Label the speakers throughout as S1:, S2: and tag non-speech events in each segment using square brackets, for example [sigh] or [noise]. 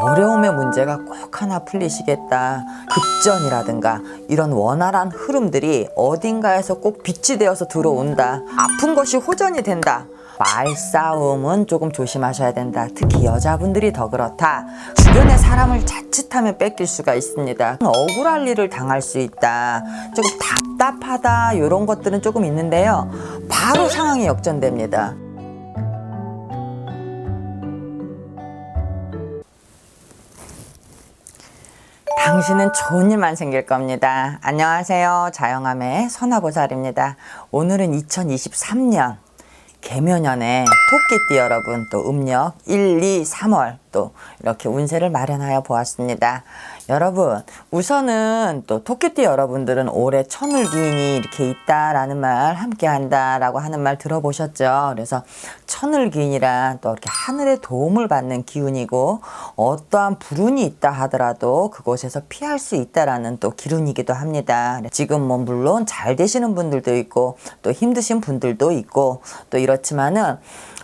S1: 어려움의 문제가 꼭 하나 풀리시겠다. 급전이라든가 이런 원활한 흐름들이 어딘가에서 꼭 빛이 되어서 들어온다. 아픈 것이 호전이 된다. 말싸움은 조금 조심하셔야 된다. 특히 여자분들이 더 그렇다. 주변의 사람을 자칫하면 뺏길 수가 있습니다. 억울할 일을 당할 수 있다. 조금 답답하다. 이런 것들은 조금 있는데요. 바로 상황이 역전됩니다. 당신은 좋은 일만 생길 겁니다. 안녕하세요. 자영함의 선화보살입니다. 오늘은 2023년 개묘년에 토끼띠 여러분 또 음력 1, 2, 3월 또 이렇게 운세를 마련하여 보았습니다. 여러분 우선은 또 토끼띠 여러분들은 올해 천을기인이 이렇게 있다라는 말 함께 한다라고 하는 말 들어보셨죠? 그래서 천을기인이란 또 이렇게 하늘의 도움을 받는 기운이고 어떠한 불운이 있다 하더라도 그곳에서 피할 수 있다라는 또 기운이기도 합니다. 지금 뭐 물론 잘 되시는 분들도 있고 또 힘드신 분들도 있고 또 이렇지만은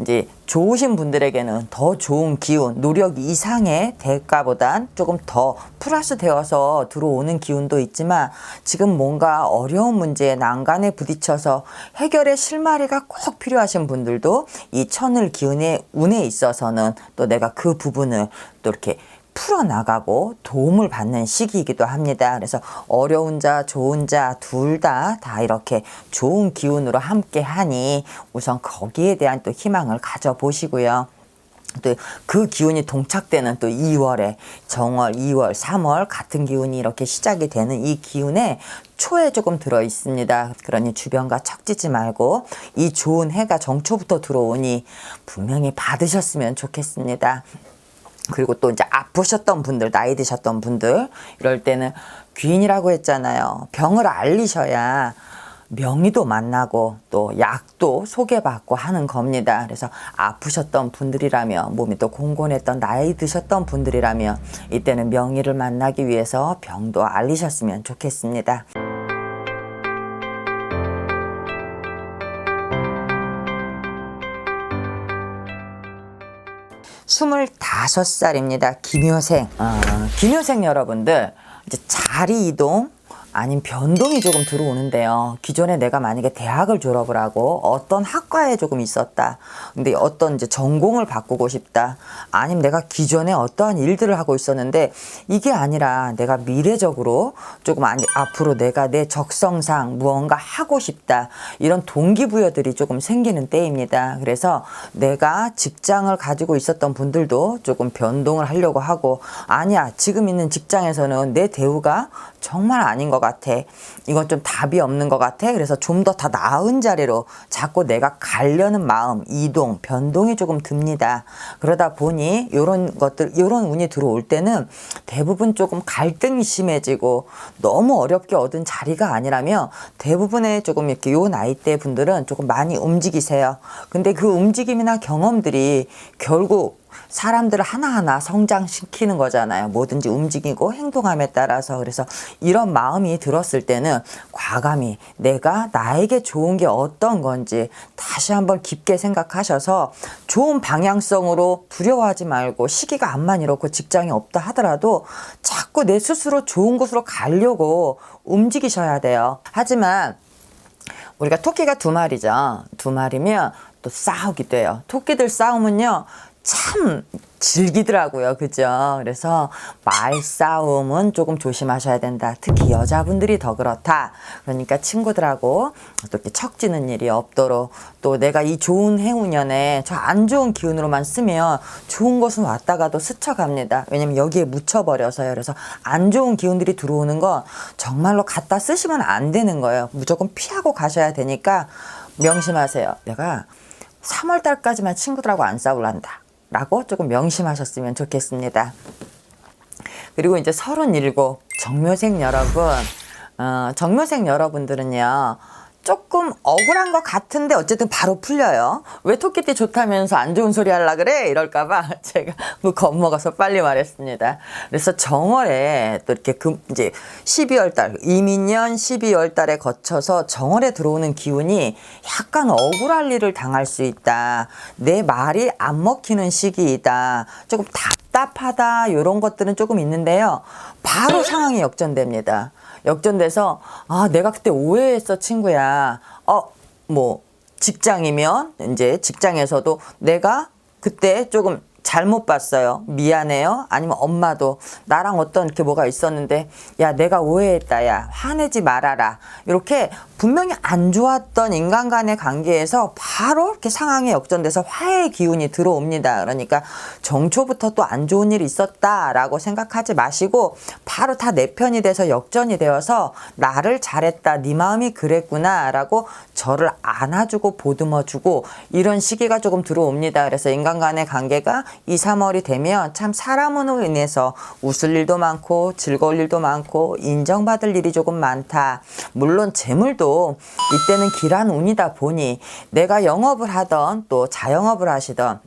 S1: 이제 좋으신 분들에게는 더 좋은 기운, 노력 이상의 대가보단 조금 더 플러스 되어서 들어오는 기운도 있지만 지금 뭔가 어려운 문제에 난간에 부딪혀서 해결의 실마리가 꼭 필요하신 분들도 이 천을 기운의 운에 있어서는 또 내가 그 부분을 또 이렇게 풀어나가고 도움을 받는 시기이기도 합니다. 그래서 어려운 자, 좋은 자, 둘 다 다 이렇게 좋은 기운으로 함께 하니 우선 거기에 대한 또 희망을 가져보시고요. 또그 기운이 동착되는 또 2월에 정월, 2월, 3월 같은 기운이 이렇게 시작이 되는 이 기운에 초에 조금 들어 있습니다. 그러니 주변과 척지지 말고 이 좋은 해가 정초부터 들어오니 분명히 받으셨으면 좋겠습니다. 그리고 또 이제 아프셨던 분들, 나이 드셨던 분들, 이럴 때는 귀인이라고 했잖아요. 병을 알리셔야 명의도 만나고 또 약도 소개받고 하는 겁니다. 그래서 아프셨던 분들이라면 몸이 또 공곤했던 나이 드셨던 분들이라면 이때는 명의를 만나기 위해서 병도 알리셨으면 좋겠습니다. 25살입니다. 김효생. 어, 김효생 여러분들, 이제 자리 이동, 아니면 변동이 조금 들어오는데요. 기존에 내가 만약에 대학을 졸업을 하고 어떤 학과에 조금 있었다. 근데 어떤 이제 전공을 바꾸고 싶다. 아니면 내가 기존에 어떠한 일들을 하고 있었는데 이게 아니라 내가 미래적으로 조금 아니, 앞으로 내가 내 적성상 무언가 하고 싶다. 이런 동기부여들이 조금 생기는 때입니다. 그래서 내가 직장을 가지고 있었던 분들도 조금 변동을 하려고 하고 아니야. 지금 있는 직장에서는 내 대우가 정말 아닌 것 같아. 이건 좀 답이 없는 것 같아. 그래서 좀 더 다 나은 자리로 자꾸 내가 가려는 마음, 이동, 변동이 조금 듭니다. 그러다 보니 이런 것들, 이런 운이 들어올 때는 대부분 조금 갈등이 심해지고 너무 어렵게 얻은 자리가 아니라면 대부분의 조금 이렇게 요 나이대 분들은 조금 많이 움직이세요. 근데 그 움직임이나 경험들이 결국 사람들을 하나하나 성장시키는 거잖아요. 뭐든지 움직이고 행동함에 따라서. 그래서 이런 마음이 들었을 때는 과감히 내가 나에게 좋은 게 어떤 건지 다시 한번 깊게 생각하셔서 좋은 방향성으로 두려워하지 말고 시기가 안만 이렇고 직장이 없다 하더라도 자꾸 내 스스로 좋은 곳으로 가려고 움직이셔야 돼요. 하지만 우리가 토끼가 두 마리죠. 두 마리면 또 싸우기도 해요. 토끼들 싸움은요. 참 즐기더라고요. 그죠? 그래서 말싸움은 조금 조심하셔야 된다. 특히 여자분들이 더 그렇다. 그러니까 친구들하고 또 이렇게 척지는 일이 없도록 또 내가 이 좋은 해운년에 저 안 좋은 기운으로만 쓰면 좋은 것은 왔다가도 스쳐갑니다. 왜냐면 여기에 묻혀버려서요. 그래서 안 좋은 기운들이 들어오는 건 정말로 갖다 쓰시면 안 되는 거예요. 무조건 피하고 가셔야 되니까 명심하세요. 내가 3월 달까지만 친구들하고 안 싸울란다. 라고 조금 명심하셨으면 좋겠습니다. 그리고 이제 37 정묘생 여러분, 어, 정묘생 여러분들은요, 조금 억울한 것 같은데 어쨌든 바로 풀려요. 왜 토끼띠 좋다면서 안 좋은 소리 하려 그래? 이럴까봐 [laughs] 제가 뭐 겁먹어서 빨리 말했습니다. 그래서 정월에 또 이렇게 금, 이제 12월 달, 이민년 12월 달에 거쳐서 정월에 들어오는 기운이 약간 억울할 일을 당할 수 있다. 내 말이 안 먹히는 시기이다. 조금 답답 답답하다 이런 것들은 조금 있는데요. 바로 상황이 역전됩니다. 역전돼서 아 내가 그때 오해했어 친구야. 어뭐 직장이면 이제 직장에서도 내가 그때 조금 잘못 봤어요. 미안해요. 아니면 엄마도 나랑 어떤 이렇게 뭐가 있었는데 야 내가 오해했다. 야 화내지 말아라. 이렇게 분명히 안 좋았던 인간 간의 관계에서 바로 이렇게 상황이 역전돼서 화해의 기운이 들어옵니다. 그러니까 정초부터 또 안 좋은 일이 있었다라고 생각하지 마시고 바로 다 내 편이 돼서 역전이 되어서 나를 잘했다. 네 마음이 그랬구나라고 저를 안아주고 보듬어주고 이런 시기가 조금 들어옵니다. 그래서 인간 간의 관계가 2, 3월이 되면 참 사람으로 인해서 웃을 일도 많고 즐거울 일도 많고 인정받을 일이 조금 많다. 물론 재물도 이때는 길한 운이다 보니 내가 영업을 하던 또 자영업을 하시던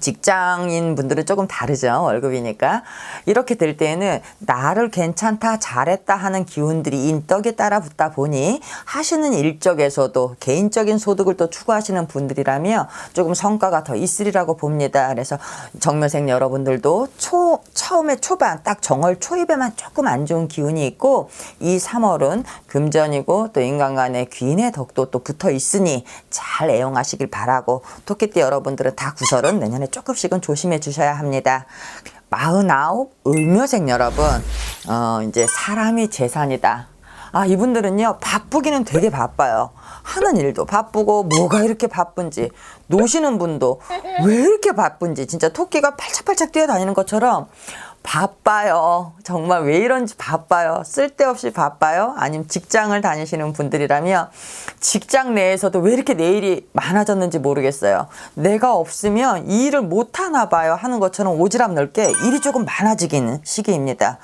S1: 직장인 분들은 조금 다르죠. 월급이니까. 이렇게 될 때에는 나를 괜찮다, 잘했다 하는 기운들이 인덕에 따라 붙다 보니 하시는 일적에서도 개인적인 소득을 또 추구하시는 분들이라면 조금 성과가 더 있으리라고 봅니다. 그래서 정묘생 여러분들도 초, 처음에 초반, 딱 정월 초입에만 조금 안 좋은 기운이 있고 이 3월은 금전이고 또 인간 간의 귀인의 덕도 또 붙어 있으니 잘 애용하시길 바라고 토끼띠 여러분들은 다 구설은 내년 에 조금씩은 조심해 주셔야 합니다. 49 을묘생 여러분, 어, 이제 사람이 재산이다. 아, 이분들은요, 바쁘기는 되게 바빠요. 하는 일도 바쁘고, 뭐가 이렇게 바쁜지, 노시는 분도 왜 이렇게 바쁜지, 진짜 토끼가 팔짝팔짝 뛰어다니는 것처럼 바빠요. 정말 왜 이런지 바빠요. 쓸데없이 바빠요. 아니면 직장을 다니시는 분들이라면 직장 내에서도 왜 이렇게 내일이 많아졌는지 모르겠어요. 내가 없으면 이 일을 못 하나 봐요. 하는 것처럼 오지랖 넓게 일이 조금 많아지기는 시기입니다.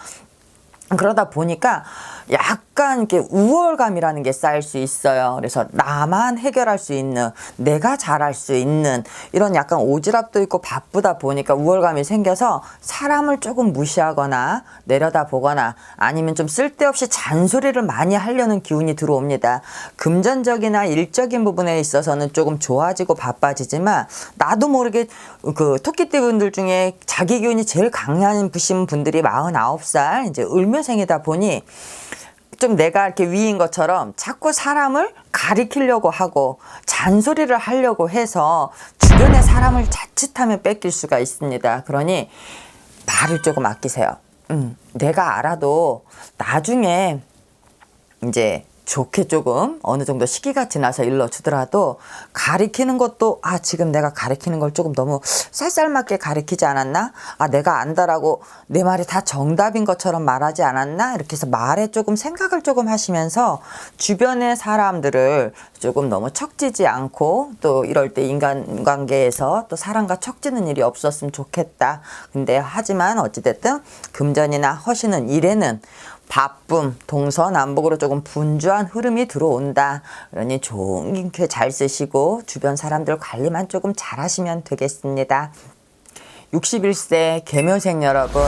S1: 그러다 보니까 약간 이렇게 우월감이라는 게 쌓일 수 있어요. 그래서 나만 해결할 수 있는, 내가 잘할 수 있는 이런 약간 오지랖도 있고 바쁘다 보니까 우월감이 생겨서 사람을 조금 무시하거나 내려다 보거나 아니면 좀 쓸데없이 잔소리를 많이 하려는 기운이 들어옵니다. 금전적이나 일적인 부분에 있어서는 조금 좋아지고 바빠지지만 나도 모르게 그 토끼띠 분들 중에 자기 기운이 제일 강한 부신 분들이 49살 이제 을묘생이다 보니 좀 내가 이렇게 위인 것처럼 자꾸 사람을 가리키려고 하고 잔소리를 하려고 해서 주변의 사람을 자칫하면 뺏길 수가 있습니다. 그러니 말을 조금 아끼세요. 음, 내가 알아도 나중에 이제 좋게 조금 어느 정도 시기가 지나서 일러주더라도 가리키는 것도 아 지금 내가 가리키는 걸 조금 너무 쌀쌀맞게 가리키지 않았나? 아 내가 안다라고 내 말이 다 정답인 것처럼 말하지 않았나? 이렇게 해서 말에 조금 생각을 조금 하시면서 주변의 사람들을 조금 너무 척지지 않고 또 이럴 때 인간관계에서 또 사람과 척지는 일이 없었으면 좋겠다. 근데 하지만 어찌됐든 금전이나 허시는 일에는 바쁨, 동서남북으로 조금 분주한 흐름이 들어온다. 그러니 좋게 잘 쓰시고 주변 사람들 관리만 조금 잘 하시면 되겠습니다. 61세 개묘생 여러분,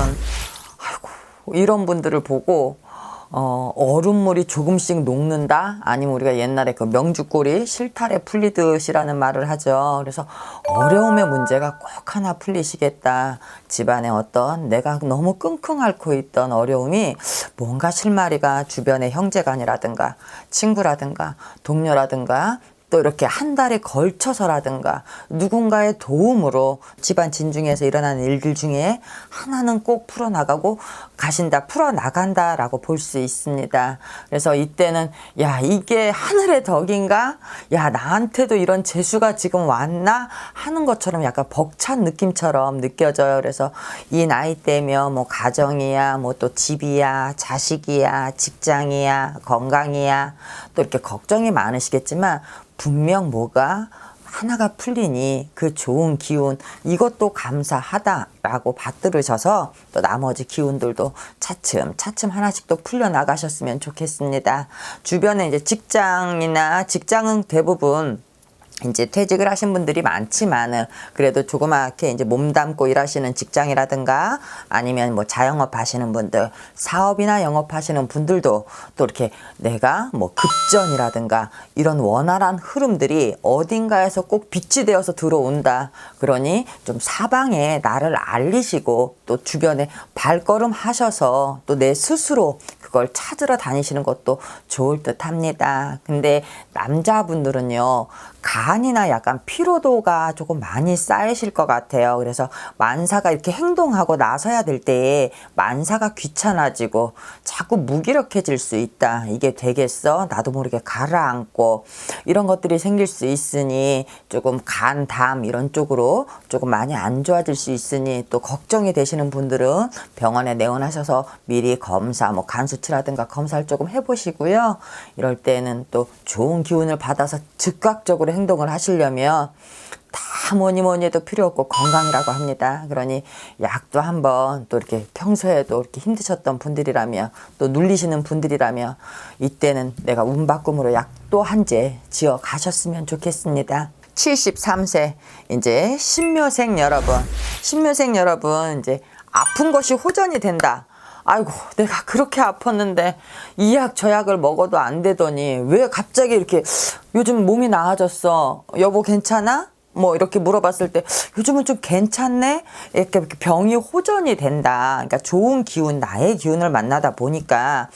S1: 아이고, 이런 분들을 보고 어, 얼음물이 조금씩 녹는다? 아니면 우리가 옛날에 그 명주골이 실타래 풀리듯이라는 말을 하죠. 그래서 어려움의 문제가 꼭 하나 풀리시겠다. 집안에 어떤 내가 너무 끙끙 앓고 있던 어려움이 뭔가 실마리가 주변의 형제간이라든가 친구라든가 동료라든가 또 이렇게 한 달에 걸쳐서라든가 누군가의 도움으로 집안 진중에서 일어나는 일들 중에 하나는 꼭 풀어나가고 가신다, 풀어나간다라고 볼 수 있습니다. 그래서 이때는 야, 이게 하늘의 덕인가? 야, 나한테도 이런 재수가 지금 왔나? 하는 것처럼 약간 벅찬 느낌처럼 느껴져요. 그래서 이 나이 때면 뭐 가정이야, 뭐 또 집이야, 자식이야, 직장이야, 건강이야, 또 이렇게 걱정이 많으시겠지만 분명 뭐가 하나가 풀리니 그 좋은 기운 이것도 감사하다라고 받들으셔서 또 나머지 기운들도 차츰 차츰 하나씩 또 풀려 나가셨으면 좋겠습니다. 주변에 이제 직장이나 직장은 대부분 이제 퇴직을 하신 분들이 많지만은 그래도 조그맣게 이제 몸담고 일하시는 직장이라든가 아니면 뭐 자영업 하시는 분들 사업이나 영업 하시는 분들도 또 이렇게 내가 뭐 급전이라든가 이런 원활한 흐름들이 어딘가에서 꼭 빛이 되어서 들어온다 그러니 좀 사방에 나를 알리시고 또 주변에 발걸음 하셔서 또 내 스스로 그걸 찾으러 다니시는 것도 좋을 듯 합니다. 근데 남자분들은요, 간이나 약간 피로도가 조금 많이 쌓이실 것 같아요. 그래서 만사가 이렇게 행동하고 나서야 될 때에 만사가 귀찮아지고 자꾸 무기력해질 수 있다. 이게 되겠어? 나도 모르게 가라앉고 이런 것들이 생길 수 있으니 조금 간, 담 이런 쪽으로 조금 많이 안 좋아질 수 있으니 또 걱정이 되시는 분들은 병원에 내원하셔서 미리 검사, 뭐 간 수치라든가 검사를 조금 해보시고요. 이럴 때는 또 좋은 기운을 받아서 즉각적으로 행동을 하시려면 다 뭐니 뭐니 해도 필요 없고 건강이라고 합니다. 그러니 약도 한번 또 이렇게 평소에도 이렇게 힘드셨던 분들이라면 또 눌리시는 분들이라면 이때는 내가 운바꿈으로 약도 한제 지어 가셨으면 좋겠습니다. 73세 이제 신묘생 여러분, 신묘생 여러분 이제 아픈 것이 호전이 된다. 아이고 내가 그렇게 아팠는데 이 약 저 약을 먹어도 안 되더니 왜 갑자기 이렇게 요즘 몸이 나아졌어? 여보 괜찮아? 뭐 이렇게 물어봤을 때 요즘은 좀 괜찮네? 이렇게 병이 호전이 된다. 그러니까 좋은 기운 나의 기운을 만나다 보니까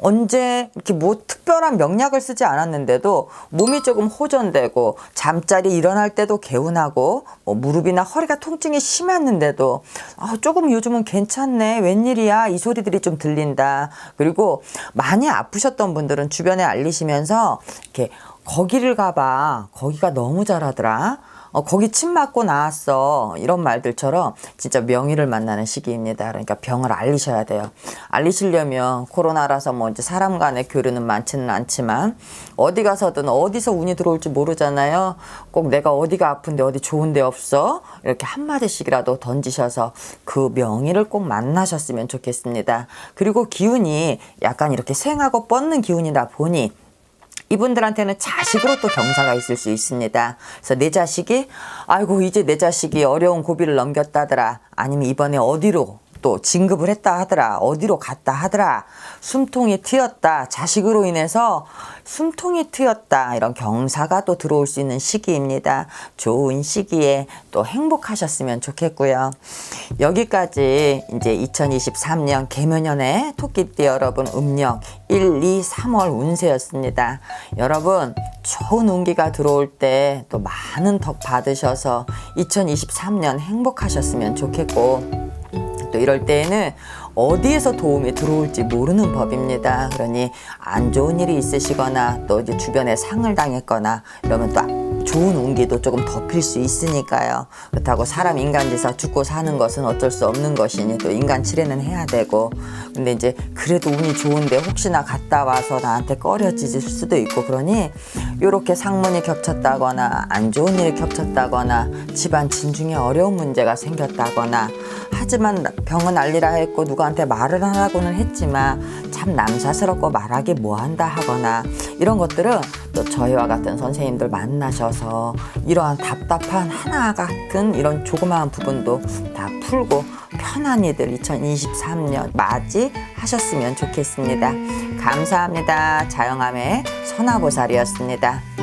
S1: 언제 이렇게 뭐 특별한 명약을 쓰지 않았는데도 몸이 조금 호전되고 잠자리 일어날 때도 개운하고 뭐 무릎이나 허리가 통증이 심했는데도 아, 조금 요즘은 괜찮네. 웬일이야? 이 소리들이 좀 들린다. 그리고 많이 아프셨던 분들은 주변에 알리시면서 이렇게 거기를 가봐. 거기가 너무 잘하더라 어, 거기 침 맞고 나왔어. 이런 말들처럼 진짜 명의를 만나는 시기입니다. 그러니까 병을 알리셔야 돼요. 알리시려면 코로나라서 뭐 이제 사람 간의 교류는 많지는 않지만 어디 가서든 어디서 운이 들어올지 모르잖아요. 꼭 내가 어디가 아픈데 어디 좋은 데 없어? 이렇게 한마디씩이라도 던지셔서 그 명의를 꼭 만나셨으면 좋겠습니다. 그리고 기운이 약간 이렇게 생하고 뻗는 기운이다 보니 이분들한테는 자식으로 또 경사가 있을 수 있습니다. 그래서 내 자식이 아이고 이제 내 자식이 어려운 고비를 넘겼다더라. 아니면 이번에 어디로 또 진급을 했다 하더라. 어디로 갔다 하더라. 숨통이 트였다. 자식으로 인해서 숨통이 트였다. 이런 경사가 또 들어올 수 있는 시기입니다. 좋은 시기에 또 행복하셨으면 좋겠고요. 여기까지 이제 2023년 개묘년의 토끼띠 여러분 음력 1, 2, 3월 운세였습니다. 여러분 좋은 운기가 들어올 때 또 많은 덕 받으셔서 2023년 행복하셨으면 좋겠고 또 이럴 때에는 어디에서 도움이 들어올지 모르는 법입니다. 그러니 안 좋은 일이 있으시거나 또 이제 주변에 상을 당했거나 이러면 또 좋은 운기도 조금 덮일 수 있으니까요. 그렇다고 사람 인간지사 죽고 사는 것은 어쩔 수 없는 것이니 또 인간 치레는 해야 되고 근데 이제 그래도 운이 좋은데 혹시나 갔다 와서 나한테 꺼려지질 수도 있고 그러니 요렇게 상문이 겹쳤다거나 안 좋은 일이 겹쳤다거나 집안 진중에 어려운 문제가 생겼다거나 하지만 병은 알리라 했고 누구한테 말을 하라고는 했지만 참 남사스럽고 말하기 뭐한다 하거나 이런 것들은 또 저희와 같은 선생님들 만나셔서 이러한 답답한 하나 같은 이런 조그마한 부분도 다 풀고 편한 이들 2023년 맞이하셨으면 좋겠습니다. 감사합니다. 자영함의 선화보살이었습니다.